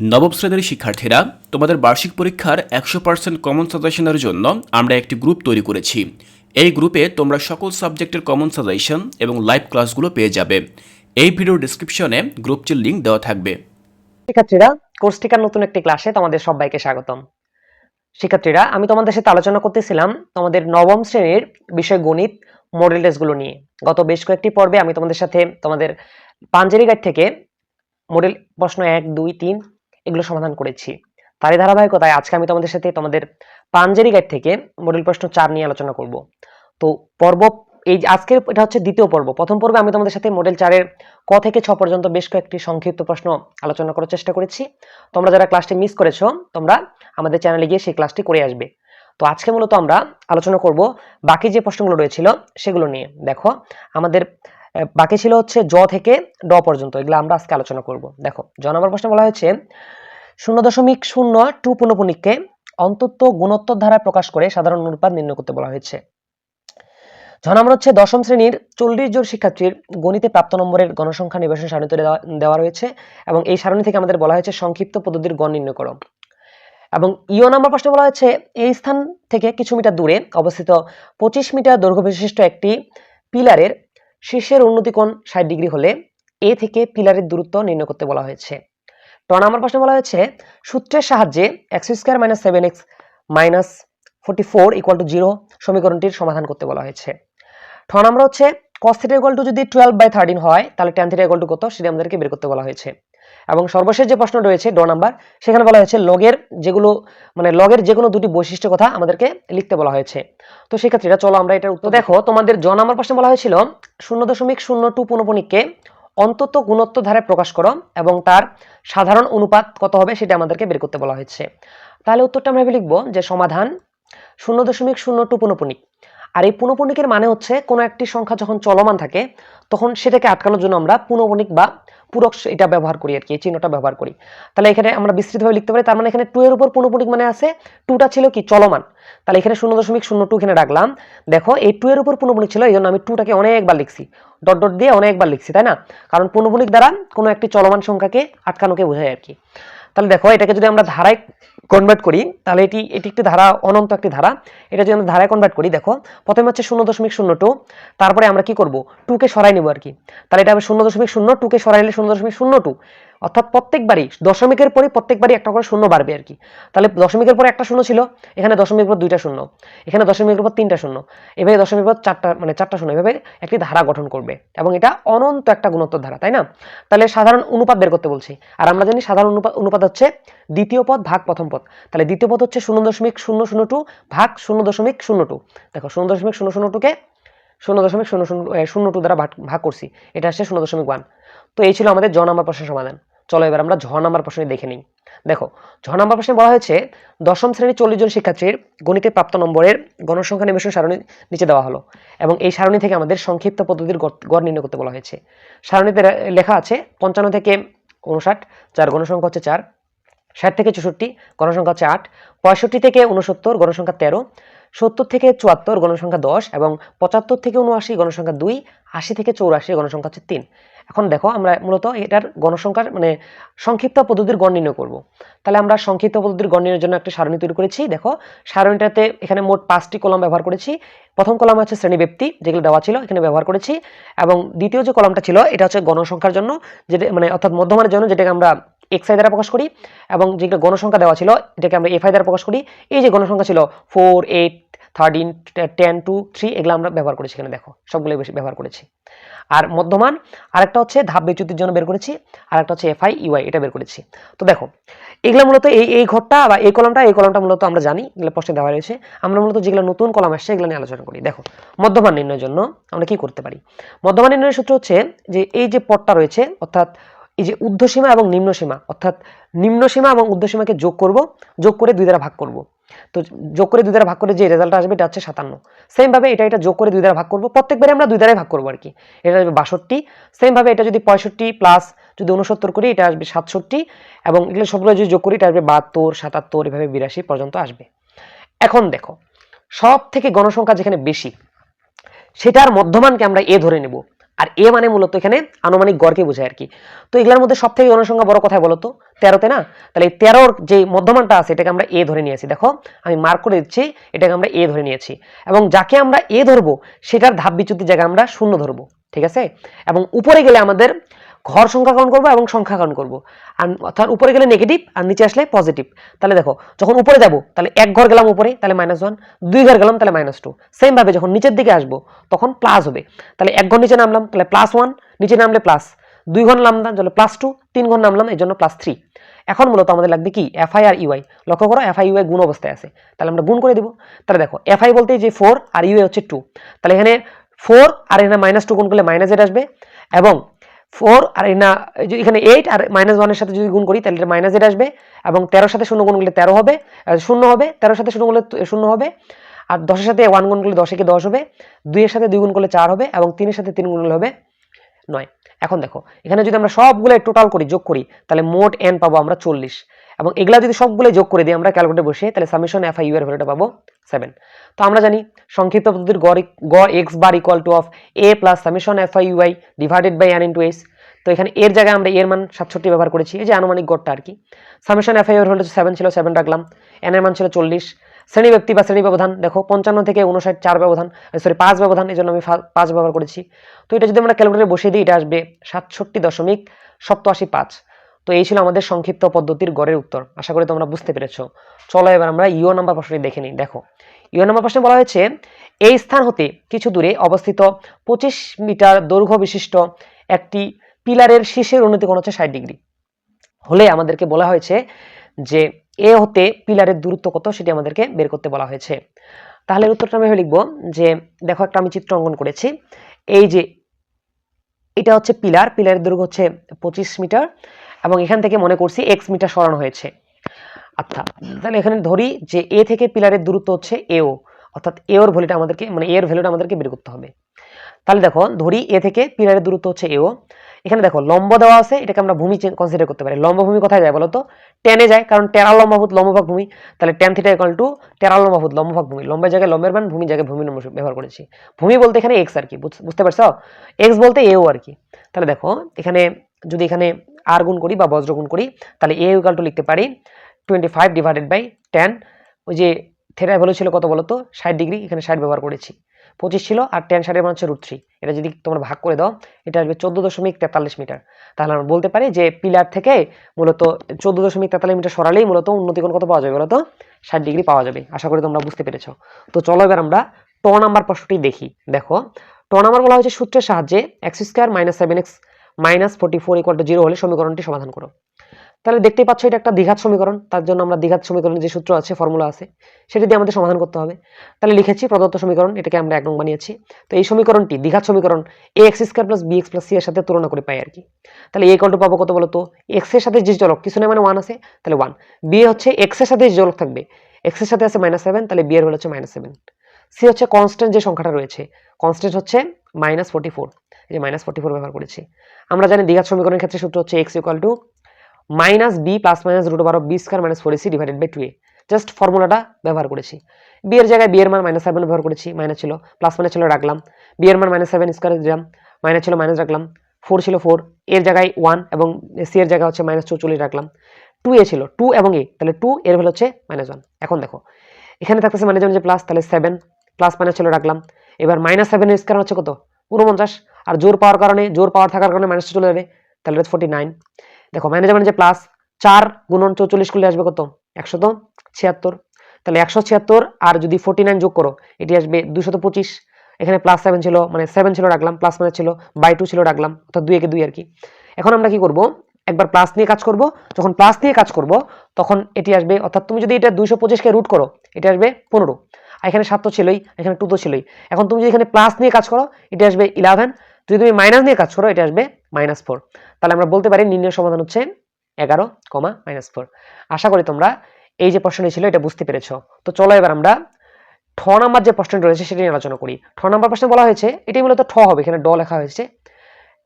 নবম শ্রেণির শিক্ষার্থীরা, তোমাদের বার্ষিক পরীক্ষার একশো পার্সেন্ট কমন সাজেশনের জন্য আমরা একটি গ্রুপ তৈরি করেছি। এই গ্রুপে তোমরা সকল সাবজেক্টের কমন সাজেশন এবং লাইভ ক্লাসগুলো পেয়ে যাবে। এই ভিডিওর ডিসক্রিপশনে গ্রুপটির লিঙ্ক দেওয়া থাকবে। শিক্ষার্থীরা কোর্স টিকার নতুন একটি ক্লাসে তোমাদের সবাইকে স্বাগতম। শিক্ষার্থীরা, আমি তোমাদের সাথে আলোচনা করতেছিলাম তোমাদের নবম শ্রেণির বিষয় গণিত মডেল টেস্টগুলো নিয়ে। গত বেশ কয়েকটি পর্বে আমি তোমাদের সাথে তোমাদের পাঞ্জেরি গাইড থেকে মডেল প্রশ্ন এক, দুই, তিন এগুলো সমাধান করেছি। তারই ধারাবাহিকতায় আজকে আমি তোমাদের সাথে তোমাদের পাঞ্জেরি গাইড থেকে মডেল প্রশ্ন চার নিয়ে আলোচনা করব। তো পর্ব এই আজকের, এটা হচ্ছে দ্বিতীয় পর্ব। প্রথম পর্বে আমি তোমাদের সাথে মডেল চারের ক থেকে ছ পর্যন্ত বেশ কয়েকটি সংক্ষিপ্ত প্রশ্ন আলোচনা করার চেষ্টা করেছি। তোমরা যারা ক্লাসটি মিস করেছ, তোমরা আমাদের চ্যানেলে গিয়ে সেই ক্লাসটি করে আসবে। তো আজকে মূলত আমরা আলোচনা করব বাকি যে প্রশ্নগুলো রয়েছিল সেগুলো নিয়ে। দেখো, আমাদের বাকি ছিল হচ্ছে জ থেকে ড পর্যন্ত, এগুলো আমরা আজকে আলোচনা করব। দেখো, জ নম্বর প্রশ্নে বলা হয়েছে শূন্য দশমিক শূন্য টু পুনপুনিককে অন্তত গুণোত্তর ধারায় প্রকাশ করে সাধারণ অনুপাত নির্ণয় করতে বলা হয়েছে। ছ নম্বর হচ্ছে দশম শ্রেণির চল্লিশ জন শিক্ষার্থীর গণিতে প্রাপ্ত নম্বরের গণসংখ্যা নিবেশন সারণী তৈরি দেওয়া- রয়েছে এবং এই সারণী থেকে আমাদের বলা হয়েছে সংক্ষিপ্ত পদ্ধতির গণ নির্ণয় করো এবং ইও নাম্বার প্রশ্নে বলা হয়েছে, এই স্থান থেকে কিছু মিটার দূরে অবস্থিত পঁচিশ মিটার দৈর্ঘ্য বিশিষ্ট একটি পিলারের শীর্ষের উন্নতি কোণ ষাট ডিগ্রি হলে এ থেকে পিলারের দূরত্ব নির্ণয় করতে বলা হয়েছে। ট নাম্বার প্রশ্নে বলা হয়েছে, সূত্রের সাহায্যে x square minus seven x minus forty four equal to zero সমীকরণটির সমাধান করতে বলা হয়েছে। ঠ নাম্বার হচ্ছে কস থিটা টু যদি টুয়েলভ বাই থার্টিন হয়, তাহলে ট্যান থিটা ইকুয়াল টু কত? সেটা আমাদেরকে বের করতে বলা হয়েছে। এবং সর্বশেষ যে প্রশ্ন রয়েছে ড নাম্বার, সেখানে বলা হয়েছে লগের যেগুলো মানে লগের যে কোনো দুটি বৈশিষ্ট্য কথা আমাদেরকে লিখতে বলা হয়েছে। তো সেক্ষেত্রে চলো আমরা এটার উত্তর দেখো। তোমাদের জ নাম্বার প্রশ্নে বলা হয়েছিল, শূন্য দশমিক শূন্য টু পুনপনিককে অন্তত গুণত্ব ধারে প্রকাশ করো এবং তার সাধারণ অনুপাত কত হবে সেটা আমাদেরকে বের করতে বলা হয়েছে। তাহলে উত্তরটা আমরা লিখব যে সমাধান শূন্য দশমিক শূন্য টু পুনপুনিক আর এই পুনপুনিকের মানে হচ্ছে কোনো একটি সংখ্যা যখন চলমান থাকে, তখন সেটাকে আটকানোর জন্য আমরা পুনপুনিক বা পূরক এটা ব্যবহার করি আর কি, এই চিহ্নটা ব্যবহার করি। তাহলে এখানে আমরা বিস্তৃতভাবে লিখতে পারি, তার মানে এখানে টু এর উপর পুনপনিক মানে আছে টুটা ছিল কি চলমান। তাহলে এখানে শূন্য দশমিক শূন্য টু এখানে রাখলাম। দেখো, এই টু এর উপর পুনপনিক ছিল এই জন্য আমি টুটাকে অনেকবার লিখছি। ডট ডট দিয়ে অনেকবার লিখছি, তাই না? কারণ পুনপনিক দ্বারা কোনো একটি চলমান সংখ্যাকে আটকানোকে বোঝায় আর কি। তাহলে দেখো, এটাকে যদি আমরা ধারায় কনভার্ট করি, তাহলে এটি এটি একটি ধারা, অনন্ত একটি ধারা। এটা যদি আমরা ধারায় কনভার্ট করি, দেখো, প্রথমে হচ্ছে শূন্য দশমিক শূন্য টু, তারপরে আমরা কি করব? টুকে সরাই নেব আর কি। তাহলে এটা হবে শূন্য দশমিক শূন্য টুকে সরাইলে শূন্য দশমিক শূন্য টু। অর্থাৎ প্রত্যেকবারই, দশমিকের পরে প্রত্যেকবারই একটা করে শূন্য বাড়বে আর কি। তাহলে দশমিকের পরে একটা শূন্য ছিল, এখানে দশমিকের পর দুইটা শূন্য, এখানে দশমিকের পর তিনটা শূন্য, এভাবে দশমিকের পর চারটা মানে চারটা শূন্য, এভাবে একটি ধারা গঠন করবে এবং এটা অনন্ত একটা গুণোত্তর ধারা, তাই না? তাহলে সাধারণ অনুপাত বের করতে বলছি, আর আমরা জানি সাধারণ অনুপাত অনুপাত হচ্ছে দ্বিতীয় পদ ভাগ প্রথম পদ, তাহলে দ্বিতীয় পদ হচ্ছে শূন্য দশমিক শূন্য শূন্য টু ভাগ শূন্য দশমিক শূন্য টু, দেখো শূন্য দশমিক শূন্য শূন্য টুকে শূন্য দশমিক শূন্য শূন্য শূন্য টু দ্বারা ভাগ ভাগ করছি, এটা আসছে শূন্য দশমিক ওয়ান, তো এই ছিল আমাদের জ নাম্বার প্রশ্নের সমাধান। চলো এবার আমরা ঝ নাম্বার প্রশ্নে দেখে নিই। দেখো, ঝ নাম্বার প্রশ্নে বলা হয়েছে, দশম শ্রেণির চল্লিশ জন শিক্ষার্থীর গণিতে প্রাপ্ত নম্বরের গণসংখ্যা নিবেশন সারণী নিচে দেওয়া হলো এবং এই সারণী থেকে আমাদের সংক্ষিপ্ত পদ্ধতির গড় নির্ণয় করতে বলা হয়েছে। সারণীতে লেখা আছে, পঞ্চান্ন থেকে উনষাট যার গণসংখ্যা হচ্ছে চার, ষাট থেকে চৌষট্টি, গণসংখ্যা হচ্ছে আট, পঁয়ষট্টি থেকে উনসত্তর গণসংখ্যা তেরো, সত্তর থেকে চুয়াত্তর, গণসংখ্যা দশ এবং পঁচাত্তর থেকে উনআশি গণসংখ্যা দুই, আশি থেকে চৌরাশি, গণসংখ্যা হচ্ছে তিন। এখন দেখো আমরা মূলত এটার গণসংখ্যার মানে সংক্ষিপ্ত পদ্ধতির গণ নির্ণয় করব। তাহলে আমরা সংক্ষিপ্ত পদ্ধতির গণ নির্ণয়ের জন্য একটা সারণী তৈরি করেছি। দেখো, সারণীটাতে এখানে মোট পাঁচটি কলাম ব্যবহার করেছি। প্রথম কলাম হচ্ছে শ্রেণীব্যক্তি, যেগুলো দেওয়া ছিল, এখানে ব্যবহার করেছি। এবং দ্বিতীয় যে কলামটা ছিল, এটা হচ্ছে গণসংখ্যার জন্য, যেটা মানে অর্থাৎ মধ্যমানের জন্য, যেটাকে আমরা এক্স আই দ্বারা প্রকাশ করি। এবং যেগুলো গণসংখ্যা দেওয়া ছিল, এটাকে আমরা এফ আই দ্বারা প্রকাশ করি। এই যে গণসংখ্যা ছিল four eight thirteen ten two three এগুলো আমরা ব্যবহার করেছি এখানে, দেখো সবগুলো বেশি ব্যবহার করেছি। আর মধ্যমান, আরেকটা হচ্ছে ধাপ বিচ্যুতির জন্য বের করেছি আর একটা হচ্ছে এফআই ইউআই এটা বের করেছি। তো দেখো, এগুলো মূলত এই এই ঘরটা বা এই কলমটা এই কলমটা মূলত আমরা জানি, এগুলো প্রশ্নে দেওয়া রয়েছে। আমরা মূলত যেগুলো নতুন কলম আসছে, এগুলো নিয়ে আলোচনা করি। দেখো, মধ্যমান নির্ণয়ের জন্য আমরা কি করতে পারি? মধ্যমান নির্ণয়ের সূত্র হচ্ছে যে এই যে পদটা রয়েছে, অর্থাৎ এই যে ঊর্ধ্বসীমা এবং নিম্নসীমা, অর্থাৎ নিম্নসীমা এবং ঊর্ধ্বসীমাকে যোগ করব, যোগ করে দুই দ্বারা ভাগ করব। তো যোগ করে দুই দ্বারা ভাগ করে যে রেজাল্ট আসবে এটা হচ্ছে সাতান্ন। সেম ভাবে এটা এটা যোগ করে দুই দ্বারা ভাগ করব, প্রত্যেকবারে আমরা দুই দ্বারাই ভাগ করব আর কি এটা আসবে বাষট্টি। সেম ভাবে এটা যদি পঁয়ষট্টি প্লাস যদি উনসত্তর করি, এটা আসবে সাতষট্টি এবং এগুলো সবগুলো যদি যোগ করি, এটা আসবে বাহাত্তর, সাতাত্তর, এভাবে বিরাশি পর্যন্ত আসবে। এখন দেখো সব থেকে গণসংখ্যা যেখানে বেশি, সেটার মধ্যমানকে আমরা এ ধরে নেব। আর এ মানে মূলত এখানে আনুমানিক গড়কে বোঝায় আর কি। তো এগুলোর মধ্যে সব থেকে জনসংখ্যা বড় কথায় বলো তো তেরোতে না? তাহলে এই তেরোর যে মধ্যমানটা আছে, এটাকে আমরা এ ধরে নিয়েছি। দেখো, আমি মার্ক করে দিচ্ছি, এটাকে আমরা এ ধরে নিয়েছি। এবং যাকে আমরা এ ধরবো, সেটার ধাপ বিচ্যুতির জায়গায় আমরা শূন্য ধরবো, ঠিক আছে? এবং উপরে গেলে আমাদের ঘর সংখ্যা কাউন্ট করব এবং সংখ্যা কাউন্ট করব। আর অর্থাৎ উপরে গেলে নেগেটিভ আর নিচে আসলে পজিটিভ তাহলে দেখো, যখন উপরে যাব, তাহলে এক ঘর গেলাম উপরে, তাহলে মাইনাস ওয়ান দুই ঘর গেলাম, তাহলে মাইনাস টু সেমভাবে যখন নিচের দিকে আসব, তখন প্লাস হবে। তাহলে এক ঘর নিচে নামলাম, তাহলে প্লাস ওয়ান নিচে নামলে প্লাস দুই ঘর নামলাম, তাহলে প্লাস টু তিন ঘর নামলাম এই জন্য প্লাস থ্রি এখন মূলত আমাদের লাগবে কি? এফআই আর ইউআই লক্ষ্য করো এফআই ইউআই গুণ অবস্থায় আছে। তাহলে আমরা গুণ করে দিব। তাহলে দেখো এফআই বলতে যে ফোর আর ইউআই হচ্ছে টু তাহলে এখানে ফোর আর এখানে মাইনাস টু গুণ করলে মাইনাস এইট আসবে। এবং ফোর আর না এখানে এইট আর মাইনাস ওয়ানের সাথে যদি গুণ করি, তাহলে এটা মাইনাস এইট আসবে। এবং তেরোর সাথে শূন্য গুণ করলে তেরো হবে শূন্য হবে, তেরোর সাথে শূন্য করলে শূন্য হবে, আর দশের সাথে ওয়ান গুণ করলে দশে কি দশ হবে, দুইয়ের সাথে দুই গুণ করলে চার হবে, এবং তিনের সাথে তিন গুণ করলে হবে নয়। এখন দেখো, এখানে যদি আমরা সবগুলো টোটাল করি, যোগ করি, তাহলে মোট এন পাবো আমরা চল্লিশ। এবং এগুলা যদি সবগুলো যোগ করে দিই আমরা ক্যালকুলেটর বসে, তাহলে সামেশন এফ আই ইউ এর ভ্যালুটা পাবো সেভেন তো আমরা জানি সংক্ষিপ্ত পদ্ধতির গড় গড় x bar equal to of a plus summation f i u i divided by n into s তো এখানে এর জায়গায় আমরা এর মান সাতষট্টি ব্যবহার করেছি, এই যে আনুমানিক গড়টা আর কি। সামেশন এফ আই এর হলো সেভেন ছিল সেভেন রাখলাম এন এর মান ছিল চল্লিশ। শ্রেণি ব্যক্তি বা শ্রেণি ব্যবধান, দেখো, পঞ্চান্ন থেকে উনষাট চার ব্যবধান সরি পাঁচ ব্যবধান, এই জন্য আমি পাঁচ ব্যবহার করেছি। তো এটা যদি আমরা ক্যালকুলেটরে বসিয়ে দিই, এটা আসবে সাতষট্টি দশমিক সপ্তআশি পাঁচ। তো এই ছিল আমাদের সংক্ষিপ্ত পদ্ধতির গড়ের উত্তর। আশা করি তোমরা বুঝতে পেরেছ। চলো এবার আমরা ইও নাম্বার প্রশ্নটি দেখে নিই। দেখো ইও নাম্বার প্রশ্নে বলা হয়েছে, এই স্থান হতে কিছু দূরে অবস্থিত পঁচিশ মিটার দৈর্ঘ্য বিশিষ্ট একটি পিলারের শীর্ষের উন্নতি কোণ হচ্ছে ষাট ডিগ্রি। হলে আমাদেরকে বলা হয়েছে যে, এ হতে পিলারের দূরত্ব কত সেটি আমাদেরকে বের করতে বলা হয়েছে। তাহলে উত্তরটা আমি লিখব যে, দেখো একটা আমি চিত্র অঙ্কন করেছি। এই যে, এটা হচ্ছে পিলার, পিলারের দৈর্ঘ্য হচ্ছে পঁচিশ মিটার। এবং এখান থেকে মনে করছি এক্স মিটার সরানো হয়েছে। আচ্ছা তাহলে এখানে ধরি যে এ থেকে পিলারের দূরত্ব হচ্ছে এও অর্থাৎ এ ওর ভ্যালুটা আমাদেরকে মানে এর ভ্যালুটা আমাদেরকে বের করতে হবে। তাহলে দেখো, ধরি এ থেকে পিলারের দূরত্ব হচ্ছে এও এখানে দেখো লম্ব দেওয়া আছে, এটাকে আমরা ভূমি কনসিডার করতে পারি। লম্ব ভূমি কোথায় যায় বলো তো টেনে যায়, কারণ টেরা লম্বাভূত লম্বভাগ ভূমি। তাহলে টেন থিটা ইকুয়াল টু টেরা লম্বাভূত লম্বভাগ ভূমি। লম্বের জায়গায় লম্বের মান ভূমি জায়গায় ভূমি নম্বর ব্যবহার করেছি। ভূমি বলতে এখানে এক্স আর কি বুঝতে পারছ? এক্স বলতে এও আর কি। তাহলে দেখো, এখানে যদি এখানে আর গুণ করি বা বজ্র গুণ করি, তাহলে এ ইকুয়াল টু লিখতে পারি twenty five divided by ten ওই যে থেটা ভ্যালু ছিল কত বলতো? ষাট ডিগ্রি এখানে ষাট ব্যবহার করেছি। পঁচিশ ছিল আর টেন ষাটের মান হচ্ছে রুট থ্রি এটা যদি তোমরা ভাগ করে দাও, এটা আসবে চোদ্দ দশমিক তেতাল্লিশ মিটার। তাহলে আমরা বলতে পারি যে পিলার থেকে মূলত চোদ্দ দশমিক তেতাল্লিশ মিটার সরালেই মূলত উন্নতিকোণ কত পাওয়া যাবে বলো তো ষাট ডিগ্রি পাওয়া যাবে। আশা করি তোমরা বুঝতে পেরেছ। তো চলো এবার আমরা ট নাম্বার প্রশ্নটি দেখি। দেখো, ট নাম্বার বলা হয়েছে সূত্রের সাহায্যে x square minus seven x minus forty four equal to zero হলে সমীকরণটি সমাধান করো। তাহলে দেখতেই পাচ্ছ এটা একটা দ্বিঘাত সমীকরণ, তার জন্য আমরা দ্বিঘাত সমীকরণের যে সূত্র আছে ফর্মুলা আছে, সেটা দিয়ে আমাদের সমাধান করতে হবে। তাহলে লিখেছি প্রদত্ত সমীকরণ, এটাকে আমরা এক নং বানিয়েছি। তো এই সমীকরণটি, দ্বিঘাত সমীকরণ a x square plus b x plus c এর সাথে তুলনা করে পাই আর কি। তাহলে এ কন্টু পাবো কত বলতো? এক্সের সাথে যে জলক, কিছু না মানে ওয়ান আছে, তাহলে ওয়ান বি হচ্ছে এক্সের সাথে যে জলক থাকবে এক্সের সাথে আছে মাইনাস সেভেন তাহলে বি এর হচ্ছে মাইনাস সেভেন সি হচ্ছে কনস্ট্যান্ট যে সংখ্যাটা রয়েছে কনস্ট্যান্ট হচ্ছে মাইনাস ফোর্টি ফোর এই যে মাইনাস ফোর্টি ফোর ব্যবহার করেছি। আমরা জানি দ্বিঘাত সমীকরণের ক্ষেত্রে সূত্র হচ্ছে x equal to minus b plus minus root over b square minus four ac divided by two a just ফর্মুলাটা ব্যবহার করেছি। বি এর জায়গায় বি এর মান মাইনাস সেভেন ব্যবহার করেছি মাইনাস ছিল প্লাস মাইনাস ছিল রাখলাম। বি এর মান মাইনাস সেভেন স্কোয়ার দিলাম মাইনাস ছিল মাইনাস রাখলাম। ফোর ছিল ফোর এর জায়গায় ওয়ান এবং সি এর জায়গায় হচ্ছে মাইনাস চৌচল্লিশ রাখলাম। টু এ ছিল টু এবং এ তাহলে টু এর ভ্যালু হচ্ছে মাইনাস ওয়ান এখন দেখো, এখানে থাকতেছে মাইনাস ওয়ান যে প্লাস তাহলে সেভেন প্লাস মাইনাস ছিল রাখলাম। এবার মাইনাস সেভেন স্কোয়ার হচ্ছে কত? উনপঞ্চাশ। আর জোর পাওয়ার কারণে, জোর পাওয়ার থাকার কারণে মাইনাসটা চলে যাবে। তাহলে ফোর্টি নাইন দেখো মাইনাস মানে যে প্লাস চার গুণন চৌচল্লিশ করলে আসবে কত? একশত ছিয়াত্তর। তাহলে একশো ছিয়াত্তর আর যদি ফোর্টি নাইন যোগ করো, এটি আসবে দুশত পঁচিশ। এখানে প্লাস সেভেন ছিল মানে সেভেন ছিল রাখলাম প্লাস মানে ছিল বাই টু ছিল রাখলাম, অর্থাৎ দুই একে দুই আর কি। এখন আমরা কি করব? একবার প্লাস নিয়ে কাজ করব। যখন প্লাস নিয়ে কাজ করব, তখন এটি আসবে, অর্থাৎ তুমি যদি এটা দুইশো পঁচিশকে রুট করো, এটা আসবে পনেরো। এখানে সাত তো ছিলই, এখানে টু তো ছিলই। এখন তুমি যদি এখানে প্লাস নিয়ে কাজ করো, এটা আসবে ইলেভেন যদি তুমি মাইনাস নিয়ে কাজ করো, এটা আসবে মাইনাস ফোর তাহলে আমরা বলতে পারি নির্ণয় সমাধান হচ্ছে এগারো, কমা মাইনাস ফোর আশা করি তোমরা এই যে প্রশ্নটি ছিল, এটা বুঝতে পেরেছ। তো চলো এবার আমরা ঠ নাম্বার যে প্রশ্নটি রয়েছে, সেটি নিয়ে আলোচনা করি। ঠ নাম্বার প্রশ্নে বলা হয়েছে, এটি মূলত ঠ হবে, এখানে ড লেখা হয়েছে।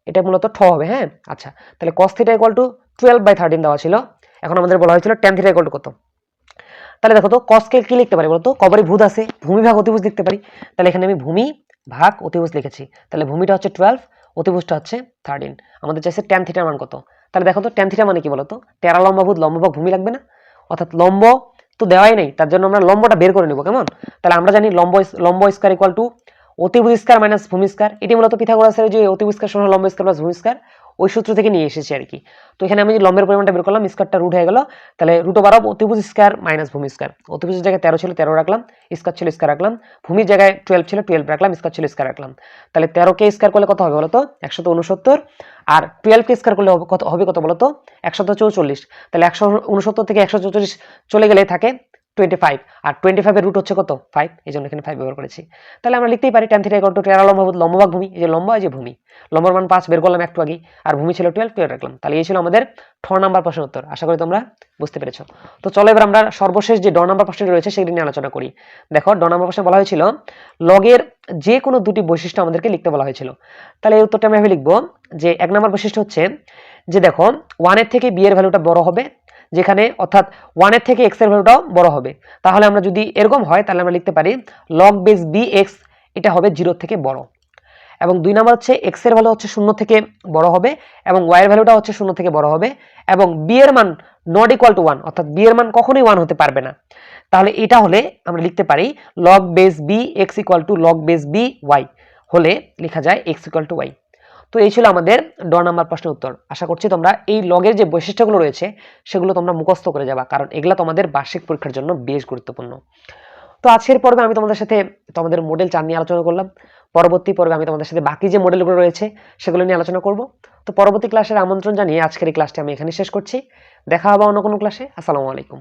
এটা মূলত ঠ হবে হ্যাঁ? আচ্ছা তাহলে cos theta equal to twelve by thirteen দেওয়া ছিল। এখন আমাদের বলা হয়েছিল টেন থিটা ইকুয়াল টু কত? তাহলে দেখো তো কসকে কি লিখতে পারি বলতো? কবরে ভূত আছে ভূমি ভাগ অতিভুজ লিখতে পারি। তাহলে এখানে আমি ভূমি ভাগ অতিভুজ লিখেছি। তাহলে ভূমিটা হচ্ছে টুয়েলভ অতিভুজটা হচ্ছে থার্টিন আমাদের চাইছে ট্যান থিটার মান কত? তাহলে দেখো তো ট্যান থিটা মানে কি বলতো? তেরা লম্বাভূত লম্বভাগ ভূমি লাগবে না? অর্থাৎ লম্ব তো দেওয়াই নেই, তার জন্য আমরা লম্বটা বের করে নেব, কেমন? তাহলে আমরা জানি লম্ব লম্ব স্কোয়ার ইকুয়াল টু অতিভুজ স্কোয়ার মাইনাস ভূমি স্কোয়ার এটি মূলত পিথাগোরাসের যে অতিভুজ স্কোয়ার সমান লম্ব স্কোয়ার প্লাস ভূমি স্কয়ার ওই সূত্র থেকে নিয়ে এসেছি আর কি তো এখানে আমি লম্বের পরিমাণটা বের করলাম স্কয়ারটা রুট হয়ে গেল, তাহলে রুট ওভার অফ অতিভুজ স্কয়ার মাইনাস ভূমি স্কয়ার অতিভুজের জায়গায় তেরো ছিল, তেরো রাখলাম স্কয়ার ছিল স্কয়ার রাখলাম। ভূমির জায়গায় টুয়েলভ ছিল টুয়েলভ রাখলাম স্কয়ার ছিল স্কয়ার রাখলাম। তাহলে তেরোকে স্কয়ার করলে কত হবে বলতো? একশত উনসত্তর। আর টুয়েলভকে স্কয়ার করলে কত, হবে কত বলতো? একশত চৌচল্লিশ। তাহলে একশো উনসত্তর থেকে একশো চৌচল্লিশ চলে গেলে থাকে। টোয়েন্টি ফাইভ আর টোয়েন্টি ফাইভের রুট হচ্ছে কত? ফাইভ এই জন্য এখানে ফাইভ ব্যবহার করেছি। তাহলে আমরা লিখতেই পারি টেন থিটা ইকুয়াল টু টেরা লম্বা লম্বভাগ ভূমি। এই যে লম্বা, এই যে ভূমি। লম্বার মান পাঁচ, বের করলাম একটু আগে আর ভূমি ছিল টুয়েলভ টুয়েলভ রাখলাম। তাহলে এই ছিল আমাদের ঠ নাম্বার প্রশ্নের উত্তর। আশা করি তোমরা বুঝতে পেরেছ। তো চলো এবার আমরা সর্বশেষ যে ড নাম্বার প্রশ্নটি রয়েছে সেগুলি নিয়ে আলোচনা করি। দেখো, ড নাম্বার প্রশ্নে বলা হয়েছিল লগের যে কোনো দুটি বৈশিষ্ট্য আমাদেরকে লিখতে বলা হয়েছিল। তাহলে এই উত্তরটা আমি লিখব যে এক নম্বর বৈশিষ্ট্য হচ্ছে যে দেখো ওয়ানের থেকে বি এর ভ্যালুটা বড় হবে যেখানে অর্থাৎ ওয়ানের থেকে এক্সের ভ্যালুটাও বড় হবে। তাহলে আমরা যদি এরকম হয়, তাহলে আমরা লিখতে পারি লগ বেস বি এক্স এটা হবে জিরো থেকে বড়। এবং দুই নাম্বার হচ্ছে এক্সের ভ্যালু হচ্ছে শূন্য থেকে বড় হবে এবং ওয়াই এর ভ্যালুটা হচ্ছে শূন্য থেকে বড় হবে এবং বি এর মান নট ইকুয়াল টু ওয়ান অর্থাৎ বি এর মান কখনোই ওয়ান হতে পারবে না। তাহলে এটা হলে আমরা লিখতে পারি log base b x equal to log base b y হলে লেখা যায় এক্স ইকুয়াল টু ওয়াই তো এই ছিল আমাদের ড নাম্বার প্রশ্নের উত্তর। আশা করছি তোমরা এই লগের যে বৈশিষ্ট্যগুলো রয়েছে, সেগুলো তোমরা মুখস্থ করে যাবা, কারণ এগুলো তোমাদের বার্ষিক পরীক্ষার জন্য বেশ গুরুত্বপূর্ণ। তো আজকের পর্বে আমি তোমাদের সাথে তোমাদের মডেল চার নিয়ে আলোচনা করলাম। পরবর্তী পর্বে আমি তোমাদের সাথে বাকি যে মডেলগুলো রয়েছে, সেগুলো নিয়ে আলোচনা করব। তো পরবর্তী ক্লাসের আমন্ত্রণ জানিয়ে আজকের এই ক্লাসটি আমি এখানে শেষ করছি। দেখা হবে অন্য কোনো ক্লাসে আসসালামু আলাইকুম।